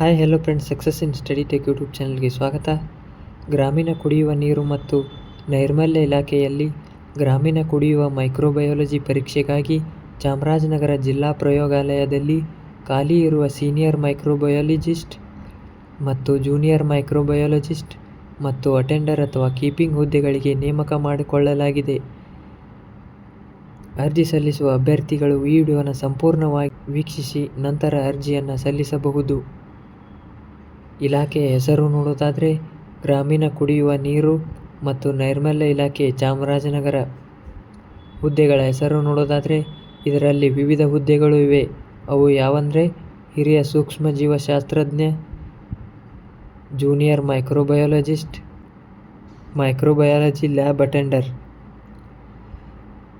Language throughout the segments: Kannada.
Hi hello friends success in study tech YouTube ಚಾನಲ್ಗೆ ಸ್ವಾಗತ. ಗ್ರಾಮೀಣ ಕುಡಿಯುವ ನೀರು ಮತ್ತು ನೈರ್ಮಲ್ಯ ಇಲಾಖೆಯಲ್ಲಿ ಗ್ರಾಮೀಣ ಕುಡಿಯುವ ಮೈಕ್ರೋಬಯಾಲಜಿ ಪರೀಕ್ಷೆಗಾಗಿ ಚಾಮರಾಜನಗರ ಜಿಲ್ಲಾ ಪ್ರಯೋಗಾಲಯದಲ್ಲಿ ಖಾಲಿ ಇರುವ ಸೀನಿಯರ್ ಮೈಕ್ರೋಬಯಾಲಜಿಸ್ಟ್ ಮತ್ತು ಜೂನಿಯರ್ ಮೈಕ್ರೋಬಯಾಲಜಿಸ್ಟ್ ಮತ್ತು ಅಟೆಂಡರ್ ಅಥವಾ ಕೀಪಿಂಗ್ ಹುದ್ದೆಗಳಿಗೆ ನೇಮಕ ಮಾಡಿಕೊಳ್ಳಲಾಗಿದೆ. ಅರ್ಜಿ ಸಲ್ಲಿಸುವ ಅಭ್ಯರ್ಥಿಗಳು ವಿಡಿಯೋನ ಸಂಪೂರ್ಣವಾಗಿ ವೀಕ್ಷಿಸಿ, ನಂತರ ಅರ್ಜಿಯನ್ನು ಸಲ್ಲಿಸಬಹುದು. ಇಲಾಖೆಯ ಹೆಸರು ನೋಡೋದಾದರೆ ಗ್ರಾಮೀಣ ಕುಡಿಯುವ ನೀರು ಮತ್ತು ನೈರ್ಮಲ್ಯ ಇಲಾಖೆ ಚಾಮರಾಜನಗರ. ಹುದ್ದೆಗಳ ಹೆಸರು ನೋಡೋದಾದರೆ ಇದರಲ್ಲಿ ವಿವಿಧ ಹುದ್ದೆಗಳು ಇವೆ. ಅವು ಯಾವಂದರೆ ಹಿರಿಯ ಸೂಕ್ಷ್ಮ ಜೀವಶಾಸ್ತ್ರಜ್ಞ, junior microbiologist, microbiology lab attender.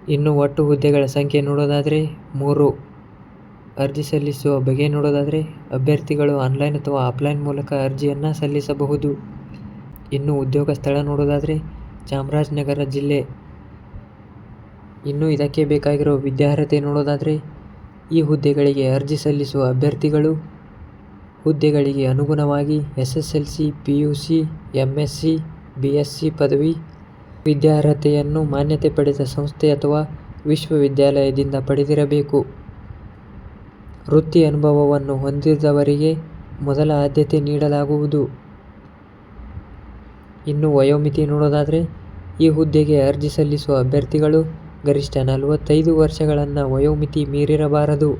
ಇನ್ನು ಒಟ್ಟು ಹುದ್ದೆಗಳ ಸಂಖ್ಯೆ ನೋಡೋದಾದರೆ ಮೂರು. ಅರ್ಜಿ ಸಲ್ಲಿಸುವ ಬಗೆ ನೋಡೋದಾದರೆ, ಅಭ್ಯರ್ಥಿಗಳು ಆನ್ಲೈನ್ ಅಥವಾ ಆಫ್ಲೈನ್ ಮೂಲಕ ಅರ್ಜಿಯನ್ನು ಸಲ್ಲಿಸಬಹುದು. ಇನ್ನು ಉದ್ಯೋಗ ಸ್ಥಳ ನೋಡೋದಾದರೆ, ಚಾಮರಾಜನಗರ ಜಿಲ್ಲೆ. ಇನ್ನು ಇದಕ್ಕೆ ಬೇಕಾಗಿರೋ ವಿದ್ಯಾರ್ಹತೆ ನೋಡೋದಾದರೆ, ಈ ಹುದ್ದೆಗಳಿಗೆ ಅರ್ಜಿ ಸಲ್ಲಿಸುವ ಅಭ್ಯರ್ಥಿಗಳು ಹುದ್ದೆಗಳಿಗೆ ಅನುಗುಣವಾಗಿ S S L C, P U C M S C, B S C ಪದವಿ, ವಿದ್ಯಾರ್ಹತೆಯನ್ನು ಮಾನ್ಯತೆ ಪಡೆದ ಸಂಸ್ಥೆ ಅಥವಾ ವಿಶ್ವವಿದ್ಯಾಲಯದಿಂದ ಪಡೆದಿರಬೇಕು. ವೃತ್ತಿ ಅನುಭವವನ್ನು ಹೊಂದಿದವರಿಗೆ ಮೊದಲ ಆದ್ಯತೆ ನೀಡಲಾಗುವುದು. ಇನ್ನು ವಯೋಮಿತಿ ನೋಡೋದಾದರೆ, ಈ ಹುದ್ದೆಗೆ ಅರ್ಜಿ ಸಲ್ಲಿಸುವ ಅಭ್ಯರ್ಥಿಗಳು ಗರಿಷ್ಠ ನಲವತ್ತೈದು ವರ್ಷಗಳನ್ನು ವಯೋಮಿತಿ ಮೀರಿರಬಾರದು.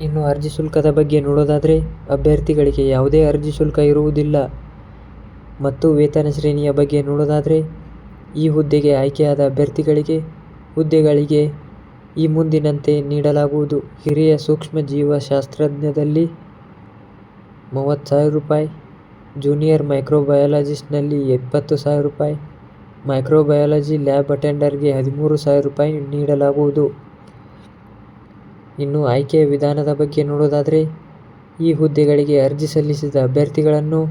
ಇನ್ನು ಅರ್ಜಿ ಶುಲ್ಕದ ಬಗ್ಗೆ ನೋಡೋದಾದರೆ, ಅಭ್ಯರ್ಥಿಗಳಿಗೆ ಯಾವುದೇ ಅರ್ಜಿ ಶುಲ್ಕ ಇರುವುದಿಲ್ಲ. ಮತ್ತು ವೇತನ ಶ್ರೇಣಿಯ ಬಗ್ಗೆ ನೋಡೋದಾದರೆ, ಈ ಹುದ್ದೆಗೆ ಆಯ್ಕೆಯಾದ ಅಭ್ಯರ್ಥಿಗಳಿಗೆ ಹುದ್ದೆಗಳಿಗೆ ಈ ಮುಂದಿನಂತೆ ನೀಡಲಾಗುವುದು. ಹಿರಿಯ ಸೂಕ್ಷ್ಮ ಜೀವಶಾಸ್ತ್ರಜ್ಞದಲ್ಲಿ ಮೂವತ್ತು ಸಾವಿರ ರೂಪಾಯಿ, ಜೂನಿಯರ್ ಮೈಕ್ರೋಬಯಾಲಜಿಸ್ಟ್ನಲ್ಲಿ ಎಪ್ಪತ್ತು ಸಾವಿರ ರೂಪಾಯಿ, ಮೈಕ್ರೋಬಯಾಲಜಿ ಲ್ಯಾಬ್ ಅಟೆಂಡರ್ಗೆ ಹದಿಮೂರು ಸಾವಿರ ರೂಪಾಯಿ ನೀಡಲಾಗುವುದು. ಇನ್ನು ಆಯ್ಕೆಯ ವಿಧಾನದ ಬಗ್ಗೆ ನೋಡೋದಾದರೆ, ಈ ಹುದ್ದೆಗಳಿಗೆ ಅರ್ಜಿ ಸಲ್ಲಿಸಿದ ಅಭ್ಯರ್ಥಿಗಳನ್ನು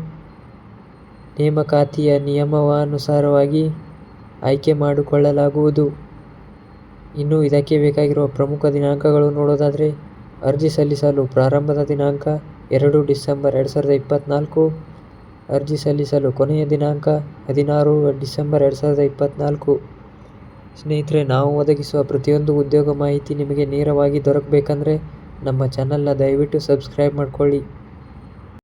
ನೇಮಕಾತಿಯ ನಿಯಮವಾನುಸಾರವಾಗಿ ಆಯ್ಕೆ ಮಾಡಿಕೊಳ್ಳಲಾಗುವುದು. ಇನ್ನು ಇದಕ್ಕೆ ಬೇಕಾಗಿರುವ ಪ್ರಮುಖ ದಿನಾಂಕಗಳು ನೋಡೋದಾದರೆ ಅರ್ಜಿ ಸಲ್ಲಿಸಲು ಪ್ರಾರಂಭದ ದಿನಾಂಕ ಎರಡು ಡಿಸೆಂಬರ್ ಎರಡು ಸಾವಿರದ ಇಪ್ಪತ್ತ್ನಾಲ್ಕು ಅರ್ಜಿ ಸಲ್ಲಿಸಲು ಕೊನೆಯ ದಿನಾಂಕ ಹದಿನಾರು ಡಿಸೆಂಬರ್ ಎರಡು ಸಾವಿರದ ಇಪ್ಪತ್ತ್ನಾಲ್ಕು ಸ್ನೇಹಿತರೆ, ನಾವು ಒದಗಿಸುವ ಪ್ರತಿಯೊಂದು ಉದ್ಯೋಗ ಮಾಹಿತಿ ನಿಮಗೆ ನೇರವಾಗಿ ದೊರಕಬೇಕಂದ್ರೆ ನಮ್ಮ ಚಾನಲ್ನ ದಯವಿಟ್ಟು ಸಬ್ಸ್ಕ್ರೈಬ್ ಮಾಡ್ಕೊಳ್ಳಿ.